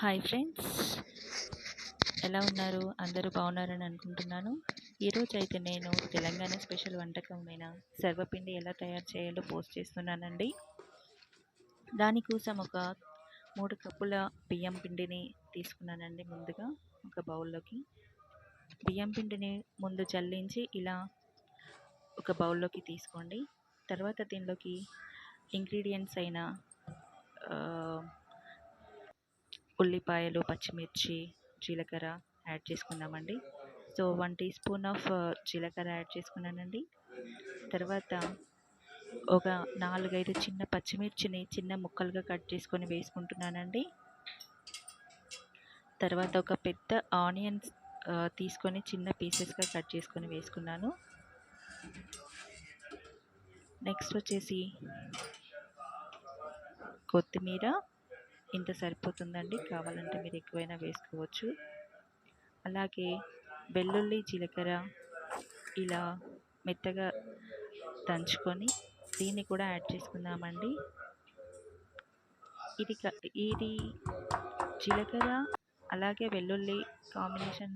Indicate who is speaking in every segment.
Speaker 1: Hi friends ఎలా ఉన్నారు? అందరూ బాగున్నారని అనుకుంటున్నాను. ఈరోజు అయితే నేను తెలంగాణ స్పెషల్ వంటకమైన సర్వపిండి ఎలా తయారు చేయాలో పోస్ట్ చేస్తున్నానండి. దానికోసం ఒక మూడు కప్పుల బియ్యం పిండిని తీసుకున్నానండి ముందుగా ఒక బౌల్లోకి. బియ్యం పిండిని ముందు జల్లించి ఇలా ఒక బౌల్లోకి తీసుకోండి. తర్వాత దీనిలోకి ఇంగ్రీడియంట్స్ అయిన ఉల్లిపాయలు పచ్చిమిర్చి జీలకర్ర యాడ్ చేసుకుందామండి. So one teaspoon of జీలకర్ర యాడ్ చేసుకున్నానండి. తర్వాత ఒక నాలుగైదు చిన్న పచ్చిమిర్చిని చిన్న ముక్కలుగా కట్ చేసుకొని వేసుకుంటున్నానండి. తర్వాత ఒక పెద్ద ఆనియన్స్ తీసుకొని చిన్న పీసెస్గా కట్ చేసుకొని వేసుకున్నాను. నెక్స్ట్ వచ్చేసి కొత్తిమీర ఇంత సరిపోతుందండి కావాలంటే మీరు ఎక్కువైనా వేసుకోవచ్చు. అలాగే వెల్లుల్లి జీలకర్ర ఇలా మెత్తగా దంచుకొని దీన్ని కూడా యాడ్ చేసుకుందామండి. ఇది క ఇది జీలకర్ర అలాగే వెల్లుల్లి కాంబినేషన్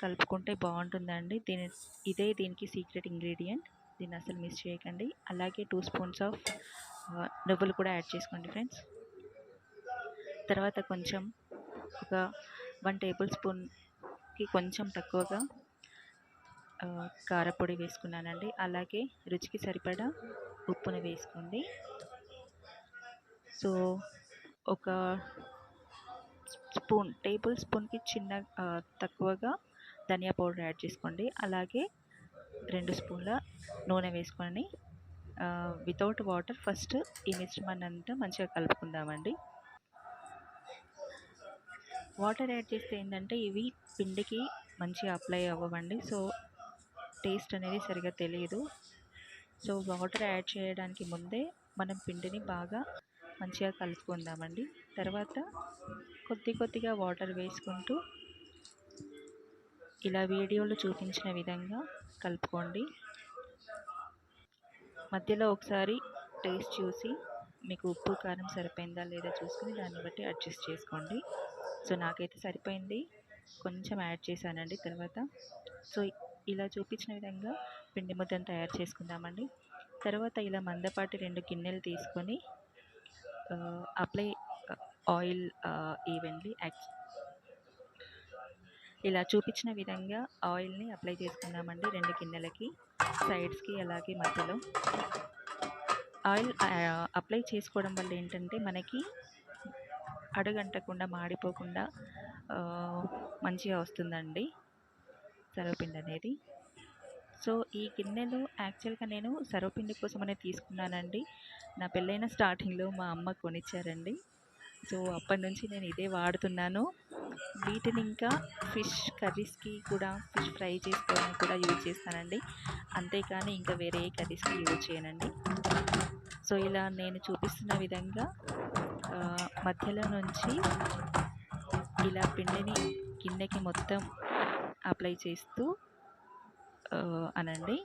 Speaker 1: కలుపుకుంటే బాగుంటుందండి. దీని ఇదే దీనికి సీక్రెట్ ఇంగ్రీడియంట్. దీన్ని అసలు మిస్ చేయకండి. అలాగే టూ స్పూన్స్ ఆఫ్ నువ్వులు కూడా యాడ్ చేసుకోండి ఫ్రెండ్స్. తర్వాత కొంచెం ఒక వన్ టేబుల్ స్పూన్కి కొంచెం తక్కువగా కారపొడి వేసుకున్నానండి. అలాగే రుచికి సరిపడా ఉప్పుని వేసుకోండి. సో ఒక స్పూన్ టేబుల్ స్పూన్కి చిన్న తక్కువగా ధనియా పౌడర్ యాడ్ చేసుకోండి. అలాగే రెండు స్పూన్ల నూనె వేసుకొని వితౌట్ వాటర్ ఫస్ట్ ఈ మిశ్రమాన్ని అంతా మంచిగా కలుపుకుందామండి. వాటర్ యాడ్ చేస్తే ఏంటంటే ఇవి పిండికి మంచిగా అప్లై అవ్వవండి. సో టేస్ట్ అనేది సరిగా తెలియదు సో వాటర్ యాడ్ చేయడానికి ముందే మనం పిండిని బాగా మంచిగా కలుపుకుందామండి. తర్వాత కొద్ది కొద్దిగా వాటర్ వేసుకుంటూ ఇలా వీడియోలో చూపించిన విధంగా కలుపుకోండి. మధ్యలో ఒకసారి టేస్ట్ చూసి మీకు ఉప్పు కారం సరిపోయిందా లేదా చూసుకుని దాన్ని బట్టి అడ్జస్ట్ చేసుకోండి. సో నాకైతే సరిపోయింది. కొంచెం యాడ్ చేశానండి తర్వాత. సో ఇలా చూపించిన విధంగా పిండి ముద్దను తయారు చేసుకుందామండి. తర్వాత ఇలా మందపాటి రెండు గిన్నెలు తీసుకొని అప్లై ఆయిల్ ఈవెన్లీ యాక్ట్ ఇలా చూపించిన విధంగా ఆయిల్ని అప్లై చేసుకుందామండి రెండు గిన్నెలకి సైడ్స్కి అలాగే మధ్యలో. ఆయిల్ అప్లై చేసుకోవడం వల్ల ఏంటంటే మనకి అడుగంటకుండా మాడిపోకుండా మంచిగా వస్తుందండి సర్వపిండి అనేది. సో ఈ గిన్నెలు యాక్చువల్గా నేను సర్వపిండి కోసమనే తీసుకున్నానండి. నా పెళ్ళైన స్టార్టింగ్లో మా అమ్మ కొనిచ్చారండి. సో అప్పటి నుంచి నేను ఇదే వాడుతున్నాను. వీటిని ఇంకా ఫిష్ కర్రీస్కి కూడా ఫిష్ ఫ్రై చేసుకోవడానికి కూడా యూజ్ చేస్తానండి. అంతేకాని ఇంకా వేరే ఏ కర్రీస్కి యూజ్ చేయనండి. సో ఇలా నేను చూపిస్తున్న విధంగా మధ్యలో నుంచి ఇలా పిండిని గిన్నెకి మొత్తం అప్లై చేస్తూ అనండి.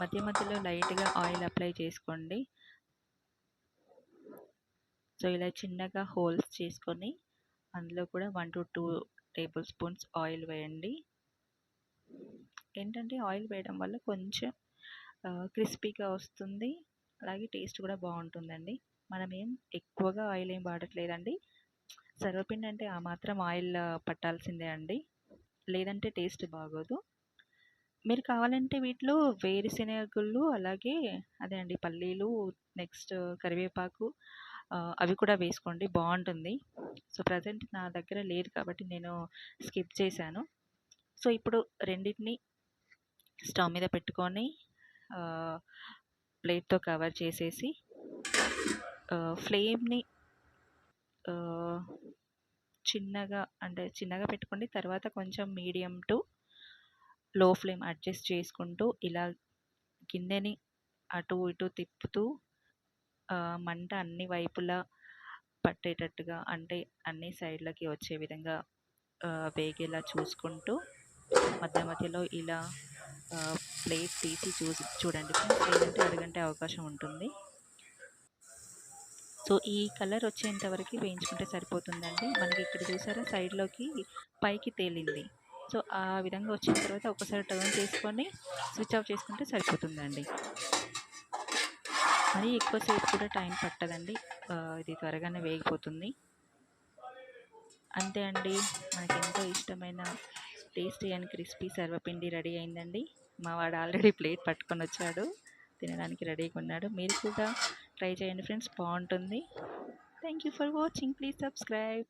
Speaker 1: మధ్య మధ్యలో లైట్గా ఆయిల్ అప్లై చేసుకోండి. సో ఇలా చిన్నగా హోల్స్ చేసుకొని అందులో కూడా one to two tablespoons oil వేయండి. ఏంటంటే ఆయిల్ వేయడం వల్ల కొంచెం క్రిస్పీగా వస్తుంది. అలాగే టేస్ట్ కూడా బాగుంటుందండి. మనం ఏం ఎక్కువగా ఆయిల్ ఏం వాడట్లేదండి. సర్వపిండి అంటే ఆ మాత్రం ఆయిల్ పట్టాల్సిందే అండి. లేదంటే టేస్ట్ బాగోదు. మీరు కావాలంటే వీటిలో వేరుశెనగలు అలాగే అదే అండి పల్లీలు నెక్స్ట్ కరివేపాకు అవి కూడా వేసుకోండి. బాగుంటుంది. సో ప్రజెంట్ నా దగ్గర లేదు కాబట్టి నేను స్కిప్ చేశాను. సో ఇప్పుడు రెండింటిని స్టవ్ మీద పెట్టుకొని ప్లేట్తో కవర్ చేసేసి ఫ్లేమ్ని చిన్నగా అంటే చిన్నగా పెట్టుకోండి. తర్వాత కొంచెం medium to low flame adjust చేసుకుంటూ ఇలా గిన్నెని అటు ఇటు తిప్పుతూ మంట అన్ని వైపులా పట్టేటట్టుగా అంటే అన్ని సైడ్లకి వచ్చే విధంగా వేగేలా చూసుకుంటూ మధ్య మధ్యలో ఇలా ప్లేట్ తీసి చూసి చూడండి. ఫ్రెండ్స్ లేదంటే అవకాశం ఉంటుంది. సో ఈ కలర్ వచ్చేంత వరకు వేయించుకుంటే సరిపోతుందండి. మనకి ఇక్కడ చూసారా? సైడ్లోకి పైకి తేలింది. సో ఆ విధంగా వచ్చిన తర్వాత ఒకసారి టర్న్ చేసుకొని స్విచ్ ఆఫ్ చేసుకుంటే సరిపోతుందండి. మరి ఎక్కువసేపు కూడా టైం పట్టదండి. ఇది త్వరగానే వేగిపోతుంది. అంతే అండి. మనకి ఎంతో ఇష్టమైన tasty and crispy sarvapindi ready అయిందండి. మా వాడు ఆల్రెడీ ప్లేట్ పట్టుకొని వచ్చాడు. తినడానికి రెడీగా ఉన్నాడు. మీరు కూడా ట్రై చేయండి ఫ్రెండ్స్ బాగుంటుంది. Thank you for watching please subscribe